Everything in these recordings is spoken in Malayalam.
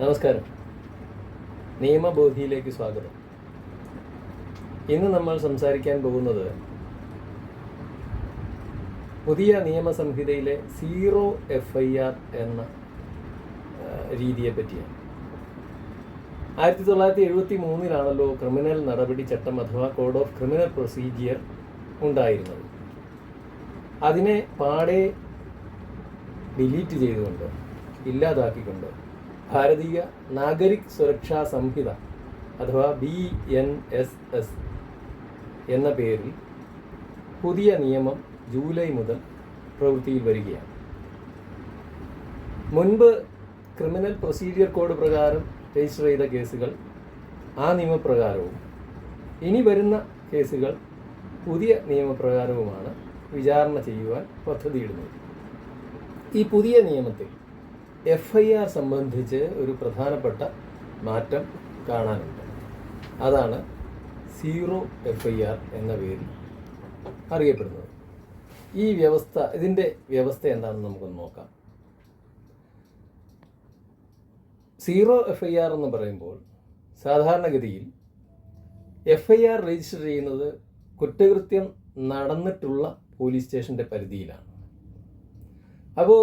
നമസ്കാരം. നിയമബോധിയിലേക്ക് സ്വാഗതം. ഇന്ന് നമ്മൾ സംസാരിക്കാൻ പോകുന്നത് പുതിയ നിയമസംഹിതയിലെ സീറോ എഫ് ഐ ആർ എന്ന രീതിയെ പറ്റിയാണ്. ആയിരത്തി തൊള്ളായിരത്തി എഴുപത്തി മൂന്നിലാണല്ലോ ക്രിമിനൽ നടപടി ചട്ടം അഥവാ കോഡ് ഓഫ് ക്രിമിനൽ പ്രൊസീജിയർ ഉണ്ടായിരുന്നത്. അതിനെ പാടെ ഡിലീറ്റ് ചെയ്തുകൊണ്ട് ഇല്ലാതാക്കിക്കൊണ്ട് ഭാരതീയ നാഗരിക് സുരക്ഷാ സംഹിത അഥവാ ബി എൻ എസ് എസ് എന്ന പേരിൽ പുതിയ നിയമം ജൂലൈ മുതൽ പ്രവൃത്തിയിൽ വരികയാണ്. മുൻപ് ക്രിമിനൽ പ്രൊസീജിയർ കോഡ് പ്രകാരം രജിസ്റ്റർ ചെയ്ത കേസുകൾ ആ നിയമപ്രകാരവും ഇനി വരുന്ന കേസുകൾ പുതിയ നിയമപ്രകാരവുമാണ് വിചാരണ ചെയ്യുവാൻ പദ്ധതിയിടുന്നത്. ഈ പുതിയ നിയമത്തിൽ എഫ് ഐ ആർ സംബന്ധിച്ച് ഒരു പ്രധാനപ്പെട്ട മാറ്റം കാണാനുണ്ട്. അതാണ് സീറോ എഫ് ഐ ആർ എന്ന പേരിൽ അറിയപ്പെടുന്നത്. ഈ വ്യവസ്ഥ ഇതിന്റെ വ്യവസ്ഥ എന്താണെന്ന് നമുക്കൊന്ന് നോക്കാം. സീറോ എഫ് ഐ ആർ എന്ന് പറയുമ്പോൾ സാധാരണഗതിയിൽ എഫ് ഐ ആർ രജിസ്റ്റർ ചെയ്യുന്നത് കുറ്റകൃത്യം നടന്നിട്ടുള്ള പോലീസ് സ്റ്റേഷന്റെ പരിധിയിലാണ്. അപ്പോൾ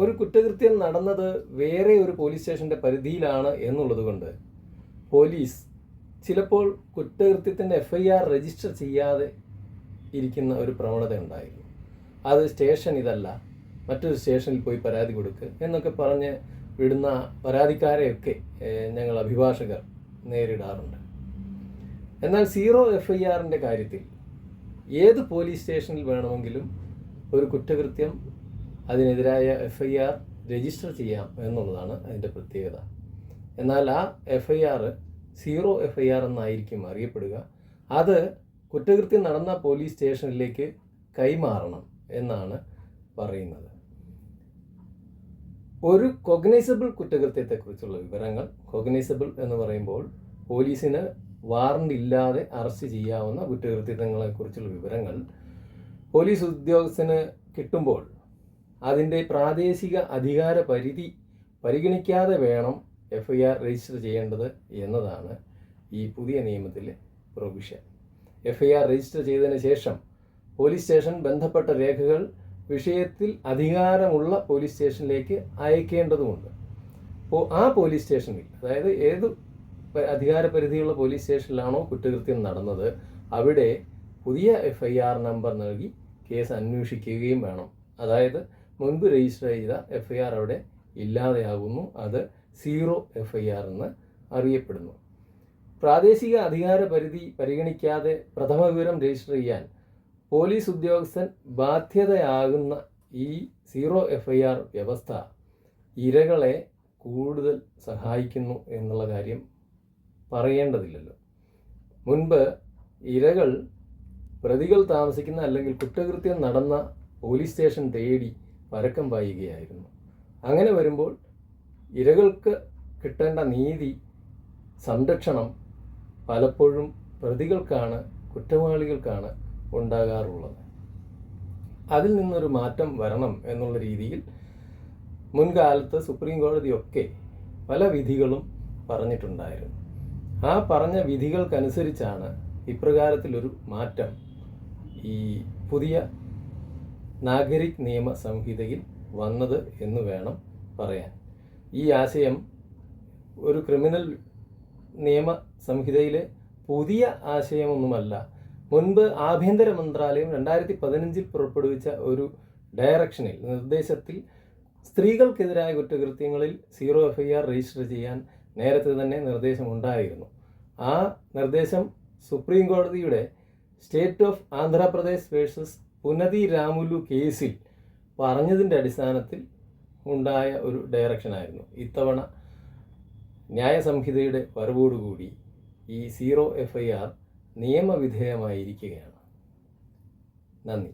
ഒരു കുറ്റകൃത്യം നടന്നത് വേറെ ഒരു പോലീസ് സ്റ്റേഷന്റെ പരിധിയിലാണ് എന്നുള്ളത് കൊണ്ട് പോലീസ് ചിലപ്പോൾ കുറ്റകൃത്യത്തിന്റെ എഫ് ഐ ആർ രജിസ്റ്റർ ചെയ്യാതെ ഇരിക്കുന്ന ഒരു പ്രവണത ഉണ്ടായിരുന്നു. അത് സ്റ്റേഷൻ ഇതല്ല മറ്റൊരു സ്റ്റേഷനിൽ പോയി പരാതി കൊടുക്കുക എന്നൊക്കെ പറഞ്ഞ് വിടുന്ന പരാതിക്കാരെയൊക്കെ ഞങ്ങൾ അഭിഭാഷകർ നേരിടാറുണ്ട്. എന്നാൽ സീറോ എഫ് ഐ ആറിന്റെ കാര്യത്തിൽ ഏത് പോലീസ് സ്റ്റേഷനിൽ വേണമെങ്കിലും ഒരു കുറ്റകൃത്യം അതിനെതിരായ എഫ് ഐ ആർ രജിസ്റ്റർ ചെയ്യാം എന്നുള്ളതാണ് അതിന്റെ പ്രത്യേകത. എന്നാൽ ആ F I R zero F I R എന്നായിരിക്കും അറിയപ്പെടുക. അത് കുറ്റകൃത്യം നടന്ന പോലീസ് സ്റ്റേഷനിലേക്ക് കൈമാറണം എന്നാണ് പറയുന്നത്. ഒരു കൊഗ്നൈസബിൾ കുറ്റകൃത്യത്തെക്കുറിച്ചുള്ള വിവരങ്ങൾ കൊഗ്നൈസബിൾ എന്ന് പറയുമ്പോൾ പോലീസിന് വാറണ്ട് ഇല്ലാതെ അറസ്റ്റ് ചെയ്യാവുന്ന കുറ്റകൃത്യങ്ങളെക്കുറിച്ചുള്ള വിവരങ്ങൾ പോലീസ് ഉദ്യോഗസ്ഥന് കിട്ടുമ്പോൾ അതിന്റെ പ്രാദേശിക അധികാര പരിധി പരിഗണിക്കാതെ വേണം എഫ് ഐ ആർ രജിസ്റ്റർ ചെയ്യേണ്ടത് എന്നതാണ് ഈ പുതിയ നിയമത്തിലെ provision F I R register ചെയ്തതിന് ശേഷം പോലീസ് സ്റ്റേഷൻ ബന്ധപ്പെട്ട രേഖകൾ വിഷയത്തിൽ അധികാരമുള്ള പോലീസ് സ്റ്റേഷനിലേക്ക് അയക്കേണ്ടതുമുണ്ട്. അപ്പോൾ ആ പോലീസ് സ്റ്റേഷനിൽ അതായത് ഏത് അധികാര പരിധിയുള്ള പോലീസ് സ്റ്റേഷനിലാണോ കുറ്റകൃത്യം നടന്നത് അവിടെ പുതിയ എഫ് ഐ ആർ നമ്പർ നൽകി കേസ് അന്വേഷിക്കുകയും വേണം. അതായത് മുൻപ് രജിസ്റ്റർ ചെയ്ത എഫ് ഐ ആർ അവിടെ ഇല്ലാതെയാകുന്നു. അത് സീറോ എഫ് ഐ ആർ എന്ന് അറിയപ്പെടുന്നു. പ്രാദേശിക അധികാര പരിധി പരിഗണിക്കാതെ പ്രഥമ വിവരം രജിസ്റ്റർ ചെയ്യാൻ പോലീസ് ഉദ്യോഗസ്ഥൻ ബാധ്യതയാകുന്ന ഈ സീറോ എഫ് ഐ ആർ വ്യവസ്ഥ ഇരകളെ കൂടുതൽ സഹായിക്കുന്നു എന്നുള്ള കാര്യം പറയേണ്ടതില്ലല്ലോ. മുൻപ് ഇരകൾ പ്രതികൾ താമസിക്കുന്ന അല്ലെങ്കിൽ കുറ്റകൃത്യം നടന്ന പോലീസ് സ്റ്റേഷൻ തേടി പരക്കം പായുകയായിരുന്നു. അങ്ങനെ വരുമ്പോൾ ഇരകൾക്ക് കിട്ടേണ്ട നീതി സംരക്ഷണം പലപ്പോഴും പ്രതികൾക്കാണ് കുറ്റവാളികൾക്കാണ് ഉണ്ടാകാറുള്ളത്. അതിൽ നിന്നൊരു മാറ്റം വരണം എന്നുള്ള രീതിയിൽ മുൻകാലത്ത് സുപ്രീം കോടതിയൊക്കെ പല വിധികളും പറഞ്ഞിട്ടുണ്ടായിരുന്നു. ആ പറഞ്ഞ വിധികൾക്കനുസരിച്ചാണ് ഇപ്രകാരത്തിലൊരു മാറ്റം ഈ പുതിയ നാഗരിക് നിയമ സംഹിതയിൽ വന്നത് എന്ന് വേണം പറയാൻ. ഈ ആശയം ഒരു ക്രിമിനൽ നിയമ സംഹിതയിലെ പുതിയ ആശയമൊന്നുമല്ല. മുൻപ് ആഭ്യന്തര മന്ത്രാലയം രണ്ടായിരത്തി പതിനഞ്ചിൽ പുറപ്പെടുവിച്ച ഒരു ഡയറക്ഷനിൽ നിർദ്ദേശത്തിൽ സ്ത്രീകൾക്കെതിരായ കുറ്റകൃത്യങ്ങളിൽ zero F I R register ചെയ്യാൻ നേരത്തെ തന്നെ നിർദ്ദേശമുണ്ടായിരുന്നു. ആ നിർദ്ദേശം സുപ്രീം കോടതിയുടെ state of Andhra Pradesh versus Punati Ramulu കേസിൽ പറഞ്ഞതിന്റെ അടിസ്ഥാനത്തിൽ ഉണ്ടായ ഒരു ഡയറക്ഷനായിരുന്നു ഇത്തവണ ന്യായസംഹിതയുടെ വരവോടുകൂടി ഈ സീറോ എഫ് ഐ ആർ നിയമവിധേയമായിരിക്കുകയാണ്. നന്ദി.